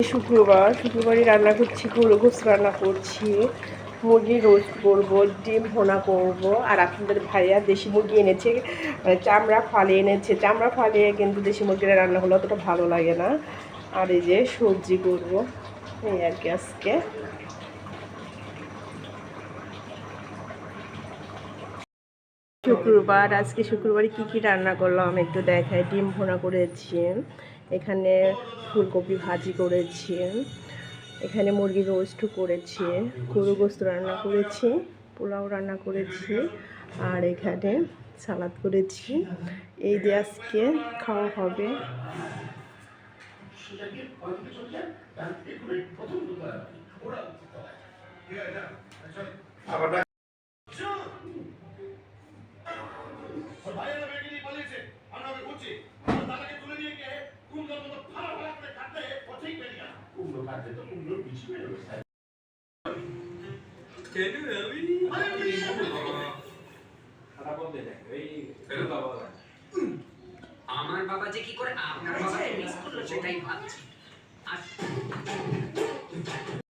শুক্রবার, শুক্রবারই রান্না করছি গরু গোস রান্না করছি, মুরগি রোস্ট করব, ডিম ভোনা করব, আর আপনাদের ভাইয়া দেশি মুরগি এনেছে মানে চামড়া ফালিয়ে এনেছে। চামড়া ফালিয়ে কিন্তু দেশি মুরগিটা রান্না হলে অতটা ভালো লাগে না। আর এই যে সবজি করব, এই আর কি আজকে। শুক্রবার, আজকে শুক্রবারে কি কি রান্না করলাম একটু দেখাই। ডিম ভোনা করেছি, এখানে ফুলকপি ভাজি করেছি। এখানে মুরগি রোস্ট করেছি গরু গোস্ত রান্না করেছি, পোলাও রান্না করেছি, আর এখানে সালাদ করেছি। এই দিয়ে আজকে খাওয়া হবে। আমরা আমার বাবা যে কি করে আপনার বাবাকে মিস করল সেটাই ভাবছি।